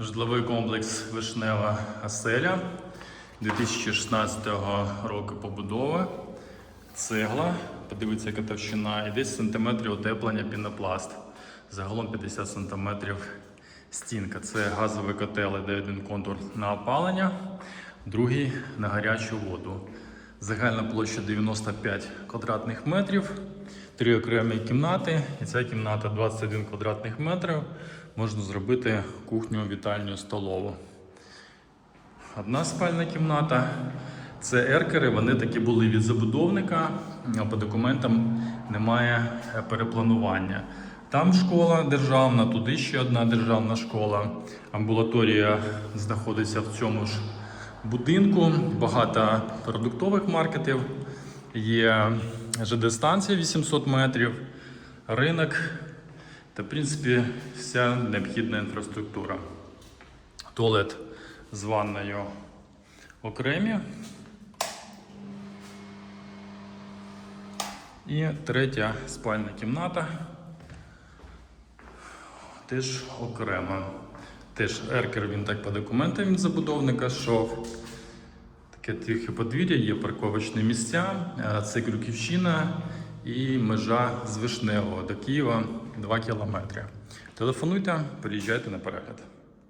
Житловий комплекс Вишнева Оселя 2016 року побудови. Цегла, подивіться, яка товщина, і 10 см утеплення пінопласт. Загалом 50 см стінка. Це газовий котел, де один контур на опалення, другий на гарячу воду. Загальна площа 95 квадратних метрів, три окремі кімнати, і ця кімната 21 квадратних метрів. Можна зробити кухню, вітальню, столову. Одна спальна кімната. Це еркери, вони такі були від забудовника, а по документам немає перепланування. Там школа державна, туди ще одна державна школа. Амбулаторія знаходиться в цьому ж будинку. Багато продуктових маркетів. Є ЖД-станція 800 метрів, ринок та, в принципі, вся необхідна інфраструктура. Туалет з ванною окремі. І третя спальна кімната. Теж окрема. Теж еркер він так по документам від забудовника йшов. Таке тихе подвір'я, є парковочні місця. Е, Це Крюківщина і межа з Вишневого до Києва 2 кілометри. Телефонуйте, приїжджайте на перегляд.